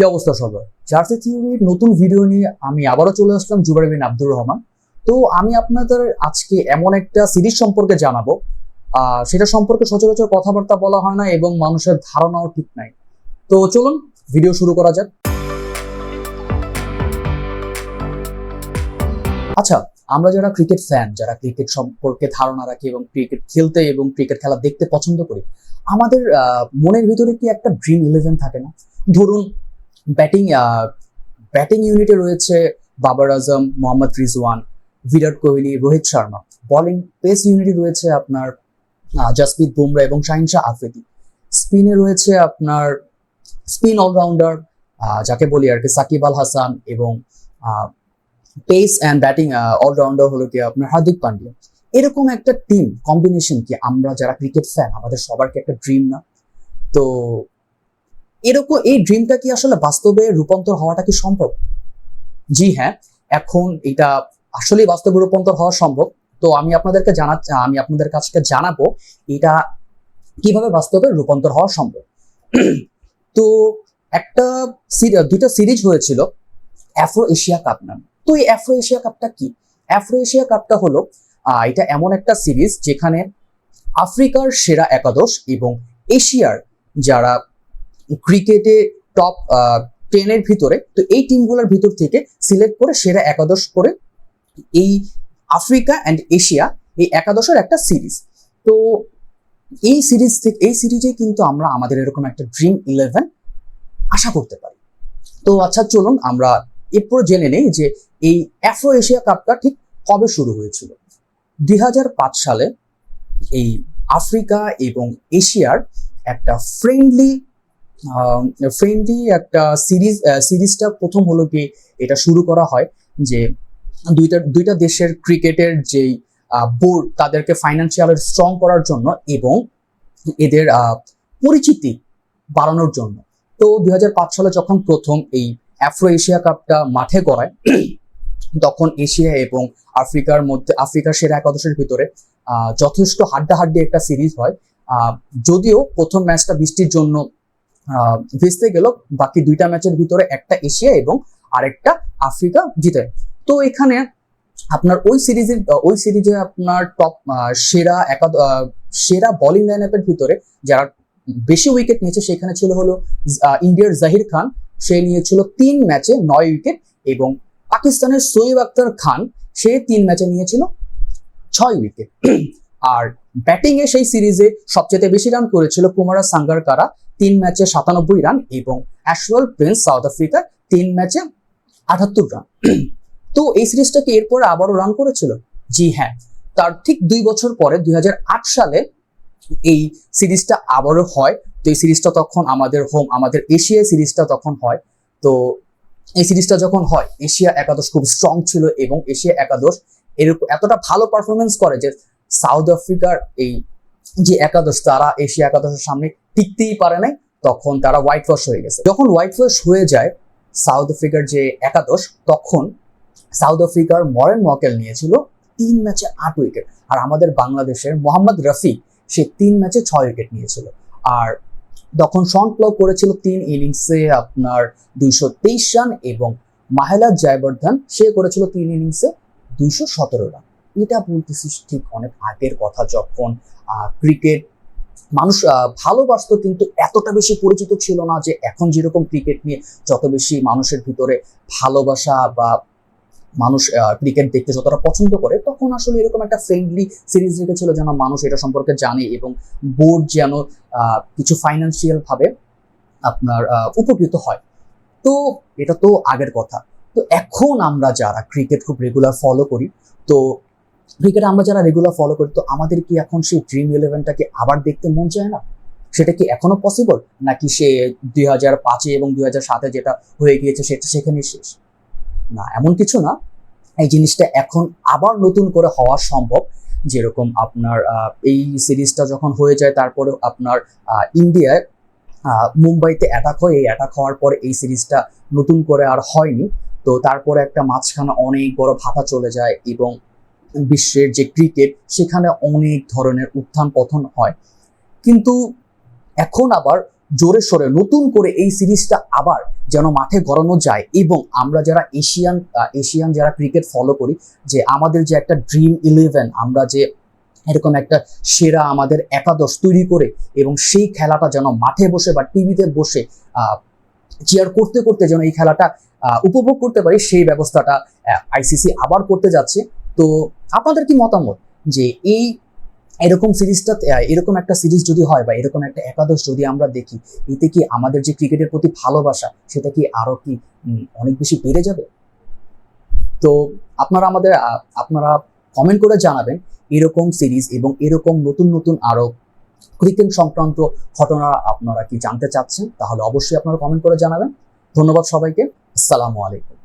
কি অবস্থা সবার? জার্সি থিওরির নতুন ভিডিও নিয়ে আমি আবারও চলে আসলাম জুবাইর বিন আব্দুর রহমান। তো আমি আপনাদের আজকে এমন একটা সিরিজ সম্পর্কে জানাব। সেটা সম্পর্কে সচরাচর কথাবার্তা বলা হয় না এবং মানুষের ধারণাও ঠিক নাই। তো চলুন ভিডিও শুরু করা যাক। আচ্ছা আমরা যারা ক্রিকেট ফ্যান যারা ক্রিকেট সম্পর্কে ধারণা রাখি এবং ক্রিকেট খেলতে এবং ক্রিকেট খেলা দেখতে পছন্দ করি, আমাদের মনের ভিতরে কি একটা ড্রিম ইলেভেন থাকে না? ধরুন ব্যাটিং ব্যাটিং ইউনিটে রয়েছে বাবার আজম, মোহাম্মদ রিজওয়ান, বিরাট কোহলি, রোহিত শর্মা। বোলিং পেস ইউনিটে রয়েছে আপনার জাসপ্রীত বুমরা এবং শাহিন শাহ আফ্রিদি। স্পিনে রয়েছে আপনার স্পিন অলরাউন্ডার যাকে বলি আর কি, সাকিব আল হাসান এবং পেস অ্যান্ড ব্যাটিং অলরাউন্ডার হলো কি আপনার হার্দিক পান্ডিয়া এরকম একটা টিম কম্বিনেশন কি আমরা যারা ক্রিকেট ফ্যান আমাদের সবার কি একটা ড্রিম না? তো এরকম এই ড্রিমটা কি আসলে বাস্তবে রূপান্তর হওয়াটা কি সম্ভব? জি হ্যাঁ এখন এটা আসলেই বাস্তবে রূপান্তর হওয়া সম্ভব। তো আমি আপনাদেরকে জানা, আমি আপনাদের কাছে জানাব এটা কীভাবে বাস্তবে রূপান্তর হওয়া সম্ভব। তো একটা দুইটা সিরিজ হয়েছিল অ্যাফ্রো এশিয়া কাপ নামে। তো এই অ্যাফ্রো এশিয়া কাপটা কি? অ্যাফ্রো এশিয়া কাপটা হলো এটা এমন একটা সিরিজ যেখানে আফ্রিকার সেরা একাদশ এবং এশিয়ার যারা ক্রিকেটে টপ টেনের ভিতরে, তো এই টিমগুলোর ভিতর থেকে সিলেক্ট করে সেরা একাদশ করে এই আফ্রিকা অ্যান্ড এশিয়া এই একাদশের একটা সিরিজ তো এই সিরিজ থেকে, এই সিরিজে কিন্তু আমরা আমাদের এরকম একটা ড্রিম ইলেভেন আশা করতে পারি। তো আচ্ছা চলুন আমরা এরপর জেনে নেই যে এই অ্যাফ্রো এশিয়া কাপটা ঠিক কবে শুরু হয়েছিল? দুই হাজার পাঁচ সালে এই আফ্রিকা এবং এশিয়ার একটা ফ্রেন্ডলি ফ্রেন্ডলি একটা সিরিজ সিরিজটা প্রথম হলো কি এটা শুরু করা হয় যে দুইটা দুইটা দেশের ক্রিকেটের যেই বোর্ড তাদেরকে ফাইন্যান্সিয়াল স্ট্রং করার জন্য এবং এদের পরিচিতি বাড়ানোর জন্য। তো দুই হাজার পাঁচ সালে যখন প্রথম এই অ্যাফ্রো এশিয়া কাপটা মাঠে গড়ায়, তখন এশিয়া এবং আফ্রিকার মধ্যে, আফ্রিকার সেরা একাদশের ভিতরে যথেষ্ট হাড্ডাহাড্ডি একটা সিরিজ হয়। যদিও প্রথম ম্যাচটা বৃষ্টির জন্য ভেস্তে গেল। বাকি দুইটা ম্যাচের ভিতরে একটা এশিয়া এবং আরেকটা আফ্রিকা জিতে। তো এখানে আপনার ওই সিরিজের ওই সিরিজে আপনার টপ সেরা একাদ সেরা বোলিং লাইন আপের ভিতরে যারা বেশি উইকেট নিয়েছে, সেখানে ছিল হলো ইন্ডিয়ার জাহির খান। সে নিয়েছিল তিন ম্যাচে নয় উইকেট এবং পাকিস্তানের সোয়েব আক্তার খান, সে তিন ম্যাচে নিয়েছিল ছয় উইকেট আর ব্যাটিং এ সেই সিরিজে সবচেয়ে বেশি রান করেছিল কুমারা সাঙ্গারকারা। তিন ম্যাচে সাতানব্বই রান এবং অ্যাশওয়াল প্রিন্স সাউথ আফ্রিকা তিন ম্যাচে আটাত্তর রান। তো এই সিরিজটা কি এরপরে আবারও রান করেছিল? জি হ্যাঁ। তার ঠিক দুই বছর পরে দুই হাজার আট সালে এই সিরিজটা আবারও হয়। তো এই সিরিজটা তখন আমাদের হোম আমাদের এশিয়া সিরিজটা তখন হয়। তো এই সিরিজটা যখন হয়, এশিয়া একাদশ খুব স্ট্রং ছিল এবং এশিয়া একাদশ এরকম এতটা ভালো পারফরমেন্স করে যে সাউথ আফ্রিকার এই যে একাদশ তারা এশিয়া একাদশের সামনে টিকতেই পারে নাই, তখন তারা হোয়াইট ওয়াশ হয়ে গেছে। যখন হোয়াইট ওয়াশ হয়ে যায় সাউথ আফ্রিকার যে একাদশ, তখন সাউথ আফ্রিকার মরেন মকেল নিয়েছিল তিন ম্যাচে আট উইকেট আর আমাদের বাংলাদেশের মোহাম্মদ রফি সে তিন ম্যাচে ছয় উইকেট নিয়েছিল। আর তখন শন ক্লক করেছিল তিন ইনিংসে আপনার দুইশো তেইশ রান এবং মাহেলা জয়বর্ধন, সে করেছিল তিন ইনিংসে দুইশো সতেরো রান এটা বলতেছিস ঠিক অনেক আগের কথা যখন ক্রিকেট মানুষ ভালোবাসতো কিন্তু এতটা বেশি পরিচিত ছিল না যে এখন যেরকম ক্রিকেট নিয়ে যত বেশি মানুষের ভিতরে ভালোবাসা বা মানুষ ক্রিকেট দেখতে যতটা পছন্দ করে, তখন আসলে এরকম একটা ফ্রেন্ডলি সিরিজ রেখেছিল যেন মানুষ এটা সম্পর্কে জানে এবং বোর্ড যেন কিছু ফাইন্যান্সিয়াল ভাবে আপনার উপকৃত হয়। তো এটা তো আগের কথা। তো এখন আমরা যারা ক্রিকেট খুব রেগুলার ফলো করি, তো ক্রিকেট আমরা যারা রেগুলার ফলো করি, তো আমাদের কি এখন সেই ড্রিম ইলেভেনটাকে আবার দেখতে মন চায় না? সেটা কি এখনও পসিবল নাকি সে দুই হাজার পাঁচে এবং দুই হাজার সাতে যেটা হয়ে গিয়েছে, সেটা সেখানেই শেষ? না, এমন কিছু না। এই জিনিসটা এখন আবার নতুন করে হওয়া সম্ভব। যেরকম আপনার এই সিরিজটা যখন হয়ে যায় তারপরে আপনার ইন্ডিয়ায় মুম্বাইতে অ্যাটাক হয়। এই অ্যাটাক হওয়ার পরে এই সিরিজটা নতুন করে আর হয়নি। তো তারপরে একটা মাঝখানে অনেক বড় ভাতা চলে যায় এবং বিশ্বের যে ক্রিকেট, সেখানে অনেক ধরনের উত্থান পতন হয়। কিন্তু এখন আবার জোরে সোরে নতুন করে এই সিরিজটা আবার যেন মাঠে গড়ানো যায় এবং আমরা যারা এশিয়ান এশিয়ান যারা ক্রিকেট ফলো করি, যে আমাদের যে একটা ড্রিম ইলেভেন আমরা যে এরকম একটা সেরা আমাদের একাদশ তৈরি করে এবং সেই খেলাটা যেন মাঠে বসে বা টিভিতে বসে চেয়ার করতে করতে যেন এই খেলাটা উপভোগ করতে পারি, সেই ব্যবস্থাটা আইসিসি আবার করতে যাচ্ছে। তো আপনাদের কি মতামত যে এই এরকম সিরিজটা এরকম একটা সিরিজ যদি হয় বা এরকম একটা একাদশ যদি আমরা দেখি, এতে কি আমাদের যে ক্রিকেটের প্রতি ভালোবাসা, সেটা কি আরও কি অনেক বেশি বেড়ে যাবে? তো আপনারা আমাদের আপনারা কমেন্ট করে জানাবেন এরকম সিরিজ এবং এরকম নতুন নতুন আরও ক্রিকেট সংক্রান্ত ঘটনা আপনারা কি জানতে চাচ্ছেন, তাহলে অবশ্যই আপনারা কমেন্ট করে জানাবেন। ধন্যবাদ সবাইকে। আসসালামু আলাইকুম।